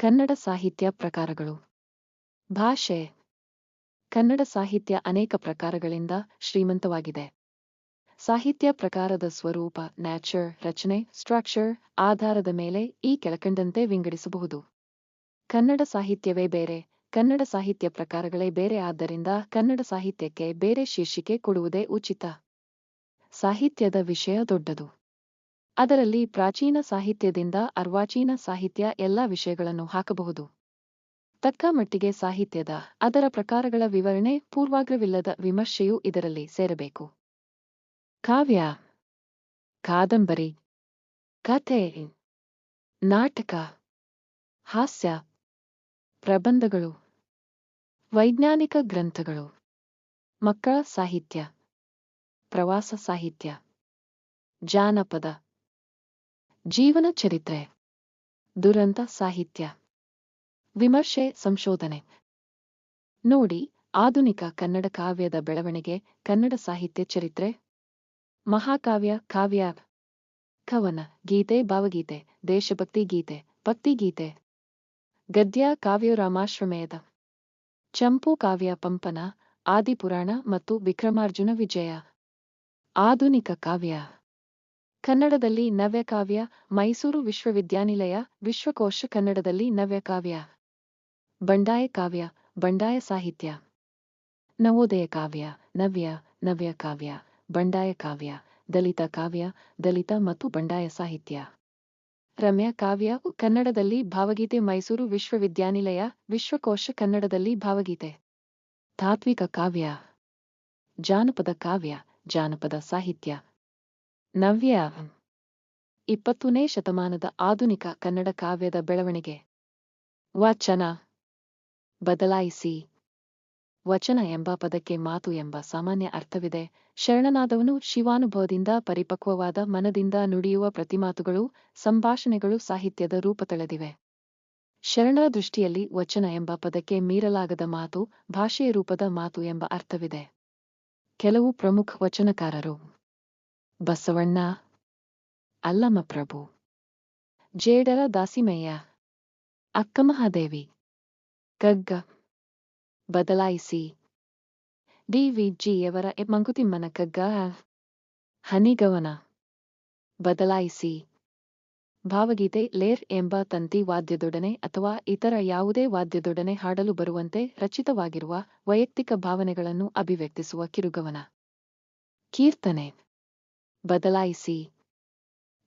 ಕನ್ನಡ ಸಾಹಿತ್ಯ ಪ್ರಕಾರಗಳು. ಭಾಷೆ. ಕನ್ನಡ ಸಾಹಿತ್ಯ ಅನೇಕ ಪ್ರಕಾರಗಳಿಂದ ಶ್ರೀಮಂತವಾಗಿದೆ. ಸಾಹಿತ್ಯ ಪ್ರಕಾರದ ಸ್ವರೂಪ, ನ್ಯಾಚರ್, ರಚನೆ, ಸ್ಟ್ರಕ್ಚರ್, ಆಧಾರದ ಮೇಲೆ ಈ ಕೆಳಕಂಡಂತೆ ವಿಂಗಡಿಸಬಹುದು. ಕನ್ನಡ ಸಾಹಿತ್ಯವೇ ಬೇರೆ. ಕನ್ನಡ ಸಾಹಿತ್ಯ ಪ್ರಕಾರಗಳೇ ಬೇರೆ ಆದ್ದರಿಂದ ಕನ್ನಡ ಸಾಹಿತ್ಯಕ್ಕೆ ಬೇರೆ ಶೀರ್ಷಿಕೆ ಕೊಡುವುದೇ ಉಚಿತ. ಸಾಹಿತ್ಯದ ವಿಷಯ ದೊಡ್ಡದು. ಅದರಲ್ಲಿ ಪ್ರಾಚೀನ ಸಾಹಿತ್ಯದಿಂದ ಅರ್ವಾಚೀನ ಸಾಹಿತ್ಯ ಎಲ್ಲ ವಿಷಯಗಳನ್ನು ಹಾಕಬಹುದು. ತಕ್ಕ ಮಟ್ಟಿಗೆ ಸಾಹಿತ್ಯದ, ಅದರ ಪ್ರಕಾರಗಳ ವಿವರಣೆ ಪೂರ್ವಾಗ್ರವಿಲ್ಲದ ವಿಮರ್ಶೆಯೂ ಇದರಲ್ಲಿ ಸೇರಬೇಕು. ಕಾವ್ಯ, ಕಾದಂಬರಿ, ಕಥೆ, ನಾಟಕ, ಹಾಸ್ಯ, ಪ್ರಬಂಧಗಳು, ವೈಜ್ಞಾನಿಕ ಗ್ರಂಥಗಳು, ಮಕ್ಕಳ ಸಾಹಿತ್ಯ, ಪ್ರವಾಸ ಸಾಹಿತ್ಯ, ಜಾನಪದ. ಜೀವನ ಚರಿತ್ರೆ. ದುರಂತ ಸಾಹಿತ್ಯ. ವಿಮರ್ಶೆ, ಸಂಶೋಧನೆ. ನೋಡಿ, ಆಧುನಿಕ ಕನ್ನಡ ಕಾವ್ಯದ ಬೆಳವಣಿಗೆ, ಕನ್ನಡ ಸಾಹಿತ್ಯ ಚರಿತ್ರೆ. ಮಹಾಕಾವ್ಯ, ಕಾವ್ಯ. ಕವನ, ಗೀತೆ, ಭಾವಗೀತೆ, ದೇಶಭಕ್ತಿ ಗೀತೆ ಭಕ್ತಿಗೀತೆ ಗದ್ಯ, ಕಾವ್ಯ ರಾಮಾಶ್ರಮೇಯದ. ಚಂಪು ಕಾವ್ಯ ಪಂಪನ, ಆದಿಪುರಾಣ ಮತ್ತು ವಿಕ್ರಮಾರ್ಜುನ ವಿಜಯ. ಆಧುನಿಕ ಕಾವ್ಯ. ಕನ್ನಡದಲ್ಲಿ ನವ್ಯಕಾವ್ಯ, ಮೈಸೂರು ವಿಶ್ವವಿದ್ಯಾನಿಲಯ, ವಿಶ್ವಕೋಶ ಕನ್ನಡದಲ್ಲಿ ನವ್ಯಕಾವ್ಯ. ಬಂಡಾಯ ಕಾವ್ಯ, ಬಂಡಾಯ ಸಾಹಿತ್ಯ. ನವೋದಯ ಕಾವ್ಯ, ನವ್ಯ ನವ್ಯ ಕಾವ್ಯ ಬಂಡಾಯ ಕಾವ್ಯ, ದಲಿತ ಕಾವ್ಯ, ದಲಿತ ಮತ್ತು ಬಂಡಾಯ ಸಾಹಿತ್ಯ. ರಮ್ಯ ಕಾವ್ಯ, ಕನ್ನಡದಲ್ಲಿ ಭಾವಗೀತೆ, ಮೈಸೂರು ವಿಶ್ವವಿದ್ಯಾನಿಲಯ, ವಿಶ್ವಕೋಶ ಕನ್ನಡದಲ್ಲಿ ಭಾವಗೀತೆ. ತಾತ್ವಿಕ ಕಾವ್ಯ. ಜಾನಪದ ಕಾವ್ಯ, ಜಾನಪದ ಸಾಹಿತ್ಯ. ನವ್ಯ. ಇಪ್ಪತ್ತನೇ ಶತಮಾನದ ಆಧುನಿಕ ಕನ್ನಡ ಕಾವ್ಯದ ಬೆಳವಣಿಗೆ. ವಚನ. ಬದಲಾಯಿಸಿ. ವಚನ ಎಂಬ ಪದಕ್ಕೆ ಮಾತು ಎಂಬ ಸಾಮಾನ್ಯ ಅರ್ಥವಿದೆ. ಶರಣನಾದವನು ಶಿವಾನುಭವದಿಂದ ಪರಿಪಕ್ವವಾದ ಮನದಿಂದ ನುಡಿಯುವ ಪ್ರತಿಮಾತುಗಳು, ಸಂಭಾಷಣೆಗಳು ಸಾಹಿತ್ಯದ ರೂಪ ತಳೆದಿವೆ. ಶರಣರ ದೃಷ್ಟಿಯಲ್ಲಿ ವಚನ ಎಂಬ ಪದಕ್ಕೆ ಮೀರಲಾಗದ ಮಾತು ಭಾಷೆಯ ರೂಪದ ಮಾತು ಎಂಬ ಅರ್ಥವಿದೆ. ಕೆಲವು ಪ್ರಮುಖ ವಚನಕಾರರು. ಬಸವಣ್ಣ. ಅಲ್ಲಮಪ್ರಭು. ಜೇಡರ ದಾಸಿಮಯ್ಯ. ಅಕ್ಕಮಹಾದೇವಿ ಕಗ್ಗ. ಬದಲಾಯಿಸಿ. ಡಿ ವಿಜಿಯವರ ಮಂಕುತಿಮ್ಮನ ಕಗ್ಗ. ಹನಿಗವನ. ಬದಲಾಯಿಸಿ. ಭಾವಗೀತೆ ಲೇರ್ ಎಂಬ ತಂತಿ ವಾದ್ಯದೊಡನೆ ಅಥವಾ ಇತರ ಯಾವುದೇ ವಾದ್ಯದೊಡನೆ ಹಾಡಲು ಬರುವಂತೆ ರಚಿತವಾಗಿರುವ ವೈಯಕ್ತಿಕ ಭಾವನೆಗಳನ್ನು ಅಭಿವ್ಯಕ್ತಿಸುವ ಕಿರುಗವನ. ಕೀರ್ತನೆ. ಬದಲಾಯಿಸಿ.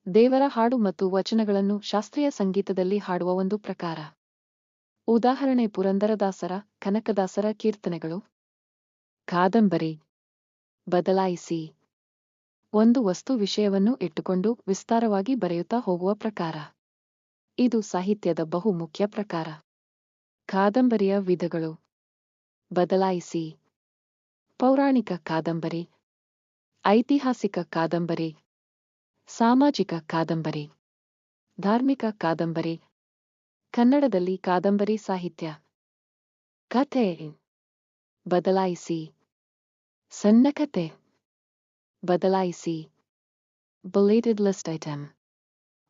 ದೇವರ ಹಾಡು ಮತ್ತು ವಚನಗಳನ್ನು ಶಾಸ್ತ್ರೀಯ ಸಂಗೀತದಲ್ಲಿ ಹಾಡುವ ಒಂದು ಪ್ರಕಾರ. ಉದಾಹರಣೆ ಪುರಂದರದಾಸರ, ಕನಕದಾಸರ ಕೀರ್ತನೆಗಳು. ಕಾದಂಬರಿ. ಬದಲಾಯಿಸಿ. ಒಂದು ವಸ್ತು ವಿಷಯವನ್ನು ಇಟ್ಟುಕೊಂಡು ವಿಸ್ತಾರವಾಗಿ ಬರೆಯುತ್ತಾ ಹೋಗುವ ಪ್ರಕಾರ. ಇದು ಸಾಹಿತ್ಯದ ಬಹು ಮುಖ್ಯ ಪ್ರಕಾರ. ಕಾದಂಬರಿಯ ವಿಧಗಳು. ಬದಲಾಯಿಸಿ. ಪೌರಾಣಿಕ ಕಾದಂಬರಿ. ಐತಿಹಾಸಿಕ ಕಾದಂಬರಿ. ಸಾಮಾಜಿಕ ಕಾದಂಬರಿ. ಧಾರ್ಮಿಕ ಕಾದಂಬರಿ. ಕನ್ನಡದಲ್ಲಿ ಕಾದಂಬರಿ ಸಾಹಿತ್ಯ. ಕಥೆ. ಬದಲಾಯಿಸಿ. ಸಣ್ಣ ಕಥೆ. ಬದಲಾಯಿಸಿ. ಬುಲೇಟೆಡ್ ಲಿಸ್ಟ್ ಐಟಮ್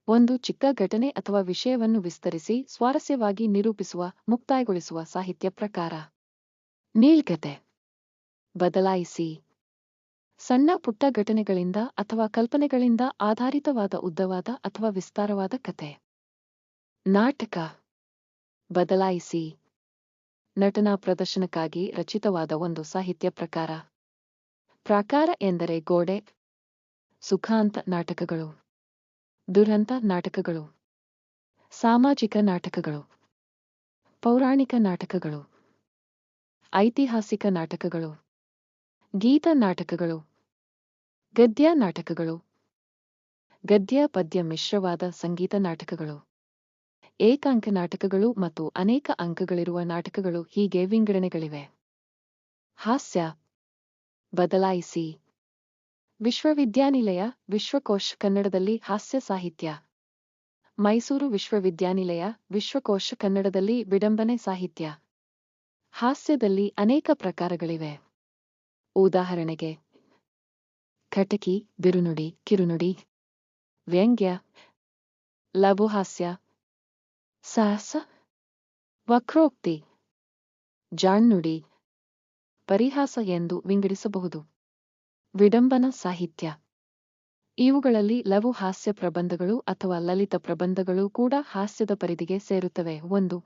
ಒಂದು ಚಿಕ್ಕ ಘಟನೆ ಅಥವಾ ವಿಷಯವನ್ನು ವಿಸ್ತರಿಸಿ ಸ್ವಾರಸ್ಯವಾಗಿ ನಿರೂಪಿಸುವ, ಮುಕ್ತಾಯಗೊಳಿಸುವ ಸಾಹಿತ್ಯ ಪ್ರಕಾರ. ನೀಳ್ಕತೆ ಬದಲಾಯಿಸಿ. ಸಣ್ಣ ಪುಟ್ಟ ಘಟನೆಗಳಿಂದ ಅಥವಾ ಕಲ್ಪನೆಗಳಿಂದ ಆಧಾರಿತವಾದ ಉದ್ದವಾದ ಅಥವಾ ವಿಸ್ತಾರವಾದ ಕತೆ ನಾಟಕ. ಬದಲಾಯಿಸಿ. ನಟನಾ ಪ್ರದರ್ಶನಕ್ಕಾಗಿ ರಚಿತವಾದ ಒಂದು ಸಾಹಿತ್ಯ ಪ್ರಕಾರ. ಪ್ರಾಕಾರ ಎಂದರೆ ಗೋಡೆ. ಸುಖಾಂತ ನಾಟಕಗಳು. ದುರಂತ ನಾಟಕಗಳು. ಸಾಮಾಜಿಕ ನಾಟಕಗಳು. ಪೌರಾಣಿಕ ನಾಟಕಗಳು. ಐತಿಹಾಸಿಕ ನಾಟಕಗಳು. ಗೀತ ನಾಟಕಗಳು. ಗದ್ಯ ನಾಟಕಗಳು. ಗದ್ಯ, ಪದ್ಯ, ಮಿಶ್ರವಾದ ಸಂಗೀತ ನಾಟಕಗಳು. ಏಕಾಂಕ ನಾಟಕಗಳು ಮತ್ತು ಅನೇಕ ಅಂಕಗಳಿರುವ ನಾಟಕಗಳು ಹೀಗೆ ವಿಂಗಡಣೆಗಳಿವೆ. ಹಾಸ್ಯ. ಬದಲಾಯಿಸಿ. ವಿಶ್ವವಿದ್ಯಾನಿಲಯ, ವಿಶ್ವಕೋಶ ಕನ್ನಡದಲ್ಲಿ ಹಾಸ್ಯ ಸಾಹಿತ್ಯ. ಮೈಸೂರು ವಿಶ್ವವಿದ್ಯಾನಿಲಯ, ವಿಶ್ವಕೋಶ ಕನ್ನಡದಲ್ಲಿ ವಿಡಂಬನೆ ಸಾಹಿತ್ಯ. ಹಾಸ್ಯದಲ್ಲಿ ಅನೇಕ ಪ್ರಕಾರಗಳಿವೆ. ಉದಾಹರಣೆಗೆ ಕಟಕಿ, ಬಿರುನುಡಿ, ಕಿರುನುಡಿ, ವ್ಯಂಗ್ಯ, ಲಘುಹಾಸ್ಯ, ಸಾಹಸ, ವಕ್ರೋಕ್ತಿ, ಜಾಣ್ನುಡಿ, ಪರಿಹಾಸ ಎಂದು ವಿಂಗಡಿಸಬಹುದು. ವಿಡಂಬನ ಸಾಹಿತ್ಯ. ಇವುಗಳಲ್ಲಿ ಲಘು ಹಾಸ್ಯ ಪ್ರಬಂಧಗಳು ಅಥವಾ ಲಲಿತ ಪ್ರಬಂಧಗಳು ಕೂಡ ಹಾಸ್ಯದ ಪರಿಧಿಗೆ ಸೇರುತ್ತವೆ. ಒಂದು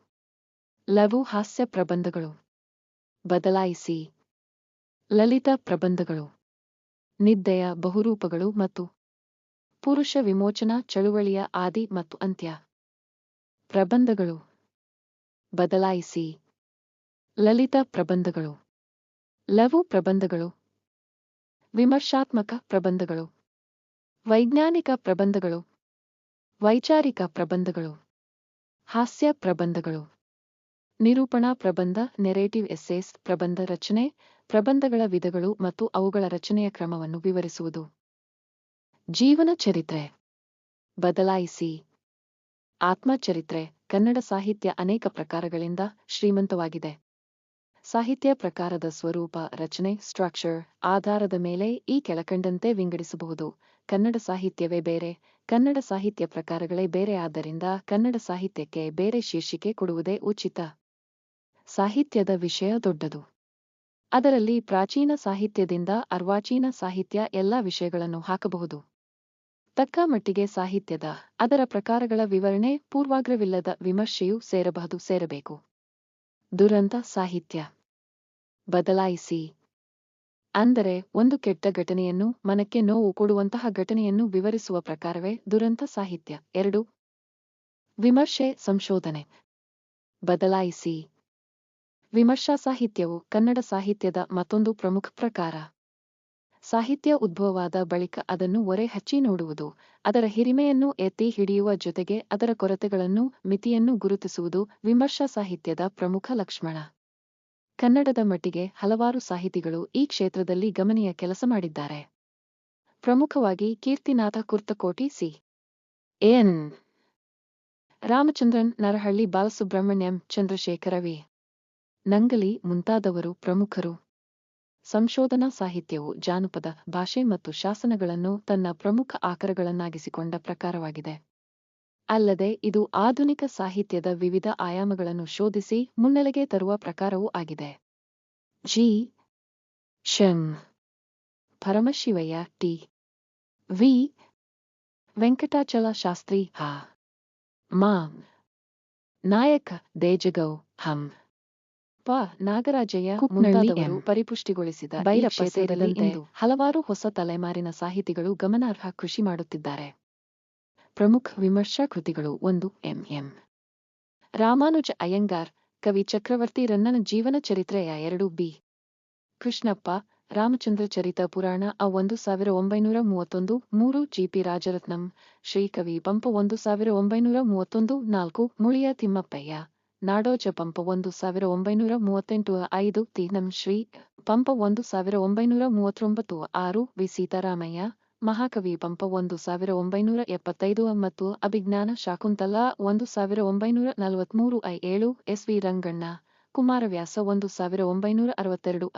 ಲಘು ಹಾಸ್ಯ ಪ್ರಬಂಧಗಳು. ಬದಲಾಯಿಸಿ. ಲಲಿತ ಪ್ರಬಂಧಗಳು. ನಿದ್ದೆಯ ಬಹುರೂಪಗಳು ಮತ್ತು ಪುರುಷ ವಿಮೋಚನಾ ಚಳುವಳಿಯ ಆದಿ ಮತ್ತು ಅಂತ್ಯ. ಪ್ರಬಂಧಗಳು. ಬದಲಾಯಿಸಿ. ಲಲಿತ ಪ್ರಬಂಧಗಳು. ಲವು ಪ್ರಬಂಧಗಳು. ವಿಮರ್ಶಾತ್ಮಕ ಪ್ರಬಂಧಗಳು. ವೈಜ್ಞಾನಿಕ ಪ್ರಬಂಧಗಳು. ವೈಚಾರಿಕ ಪ್ರಬಂಧಗಳು. ಹಾಸ್ಯ ಪ್ರಬಂಧಗಳು. ನಿರೂಪಣಾ ಪ್ರಬಂಧ ನೆರೇಟಿವ್ ಎಸ್ಸೇಸ್ ಪ್ರಬಂಧ ರಚನೆ ಪ್ರಬಂಧಗಳ ವಿಧಗಳು ಮತ್ತು ಅವುಗಳ ರಚನೆಯ ಕ್ರಮವನ್ನು ವಿವರಿಸುವುದು. ಜೀವನ ಚರಿತ್ರೆ. ಬದಲಾಯಿಸಿ. ಆತ್ಮಚರಿತ್ರೆ. ಕನ್ನಡ ಸಾಹಿತ್ಯ ಅನೇಕ ಪ್ರಕಾರಗಳಿಂದ ಶ್ರೀಮಂತವಾಗಿದೆ. ಸಾಹಿತ್ಯ ಪ್ರಕಾರದ ಸ್ವರೂಪ, ರಚನೆ ಸ್ಟ್ರಕ್ಚರ್ ಆಧಾರದ ಮೇಲೆ ಈ ಕೆಳಕಂಡಂತೆ ವಿಂಗಡಿಸಬಹುದು. ಕನ್ನಡ ಸಾಹಿತ್ಯವೇ ಬೇರೆ. ಕನ್ನಡ ಸಾಹಿತ್ಯ ಪ್ರಕಾರಗಳೇ ಬೇರೆ ಆದ್ದರಿಂದ ಕನ್ನಡ ಸಾಹಿತ್ಯಕ್ಕೆ ಬೇರೆ ಶೀರ್ಷಿಕೆ ಕೊಡುವುದೇ ಉಚಿತ. ಸಾಹಿತ್ಯದ ವಿಷಯ ದೊಡ್ಡದು. ಅದರಲ್ಲಿ ಪ್ರಾಚೀನ ಸಾಹಿತ್ಯದಿಂದ ಅರ್ವಾಚೀನ ಸಾಹಿತ್ಯ ಎಲ್ಲ ವಿಷಯಗಳನ್ನು ಹಾಕಬಹುದು. ತಕ್ಕ ಮಟ್ಟಿಗೆ ಸಾಹಿತ್ಯದ, ಅದರ ಪ್ರಕಾರಗಳ ವಿವರಣೆ ಪೂರ್ವಾಗ್ರವಿಲ್ಲದ ವಿಮರ್ಶೆಯೂ ಸೇರಬಹುದು, ಸೇರಬೇಕು. ದುರಂತ ಸಾಹಿತ್ಯ. ಬದಲಾಯಿಸಿ. ಅಂದರೆ, ಒಂದು ಕೆಟ್ಟ ಘಟನೆಯನ್ನು ಮನಕ್ಕೆ ನೋವು ಕೊಡುವಂತಹ ಘಟನೆಯನ್ನು ವಿವರಿಸುವ ಪ್ರಕಾರವೇ ದುರಂತ ಸಾಹಿತ್ಯ. ಎರಡು. ವಿಮರ್ಶೆ, ಸಂಶೋಧನೆ. ಬದಲಾಯಿಸಿ. ವಿಮರ್ಶಾ ಸಾಹಿತ್ಯವು ಕನ್ನಡ ಸಾಹಿತ್ಯದ ಮತ್ತೊಂದು ಪ್ರಮುಖ ಪ್ರಕಾರ. ಸಾಹಿತ್ಯ ಉದ್ಭವವಾದ ಬಳಿಕ ಅದನ್ನು ಒರೆ ಹಚ್ಚಿ ನೋಡುವುದು, ಅದರ ಹಿರಿಮೆಯನ್ನು ಎತ್ತಿ ಹಿಡಿಯುವ ಜೊತೆಗೆ ಅದರ ಕೊರತೆಗಳನ್ನು, ಮಿತಿಯನ್ನು ಗುರುತಿಸುವುದು ವಿಮರ್ಶಾ ಸಾಹಿತ್ಯದ ಪ್ರಮುಖ ಲಕ್ಷಣ ಕನ್ನಡದ ಮಟ್ಟಿಗೆ ಹಲವಾರು ಸಾಹಿತಿಗಳು ಈ ಕ್ಷೇತ್ರದಲ್ಲಿ ಗಮನೀಯ ಕೆಲಸ ಮಾಡಿದ್ದಾರೆ. ಪ್ರಮುಖವಾಗಿ Kirtinath Kurtakoti C. N. Ramachandran, Narahalli Balasubramanyam, Chandrashekhar V. Nangali ಮುಂತಾದವರು ಪ್ರಮುಖರು. ಸಂಶೋಧನಾ ಸಾಹಿತ್ಯವು ಜಾನಪದ ಭಾಷೆ ಮತ್ತು ಶಾಸನಗಳನ್ನು ತನ್ನ ಪ್ರಮುಖ ಆಕರಗಳನ್ನಾಗಿಸಿಕೊಂಡ ಪ್ರಕಾರವಾಗಿದೆ. ಅಲ್ಲದೆ ಇದು ಆಧುನಿಕ ಸಾಹಿತ್ಯದ ವಿವಿಧ ಆಯಾಮಗಳನ್ನು ಶೋಧಿಸಿ ಮುನ್ನೆಲೆಗೆ ತರುವ ಪ್ರಕಾರವೂ ಆಗಿದೆ. G. Sham. Paramashivaiah, T. V. Venkatachala Shastri Ha. Ma. Nayak Dejagou, ಹಂ. ಪ ನಾಗರಾಜಯ್ಯ ಮುಂತಾದವರು. ಪರಿಪುಷ್ಟಿಗೊಳಿಸಿದ ಭೈರಪ್ಪ ಸೇರಿದಂತೆ ಹಲವಾರು ಹೊಸ ತಲೆಮಾರಿನ ಸಾಹಿತಿಗಳು ಗಮನಾರ್ಹ ಕೃಷಿ ಮಾಡುತ್ತಿದ್ದಾರೆ. ಪ್ರಮುಖ ವಿಮರ್ಶಾ ಕೃತಿಗಳು ಒಂದು ಎಂ. ಎಂ. ರಾಮಾನುಜ ಅಯ್ಯಂಗಾರ್ ಕವಿ ಚಕ್ರವರ್ತಿ ರನ್ನನ ಜೀವನ ಚರಿತ್ರೆಯ ಎರಡು ಬಿ. ಕೃಷ್ಣಪ್ಪ ರಾಮಚಂದ್ರ ಚರಿತ ಪುರಾಣ ಅ ಒಂದು ಸಾವಿರ ಒಂಬೈನೂರ ಮೂವತ್ತೊಂದು ಮೂರು ಜಿಪಿ ರಾಜರತ್ನಂ ಶ್ರೀಕವಿ ಪಂಪ ಒಂದು ಸಾವಿರ ಒಂಬೈನೂರ ಮೂವತ್ತೊಂದು ನಾಲ್ಕು ಮುಳಿಯ ತಿಮ್ಮಪ್ಪಯ್ಯ. ನಾಡೋಜ ಪಂಪ ಒಂದು ಸಾವಿರ ಒಂಬೈನೂರ ಮೂವತ್ತೆಂಟು ಐದು ತೀನಂ ಶ್ರೀ ಪಂಪ ಒಂದು ಸಾವಿರ ಒಂಬೈನೂರ ಮೂವತ್ತೊಂಬತ್ತು ಆರು ವಿ ಸೀತಾರಾಮಯ್ಯ, ಮಹಾಕವಿ ಪಂಪ ಒಂದು ಸಾವಿರ ಒಂಬೈನೂರ ಎಪ್ಪತ್ತೈದು ಮತ್ತು ಅಭಿಜ್ಞಾನ ಶಾಕುಂತಲಾ ಒಂದು ಸಾವಿರ ಒಂಬೈನೂರ ನಲವತ್ಮೂರು ಐ ಏಳು ಎಸ್ ವಿ ರಂಗಣ್ಣ, ಕುಮಾರವ್ಯಾಸ ಒಂದು ಸಾವಿರ ಒಂಬೈನೂರ ಅರವತ್ತೆರಡು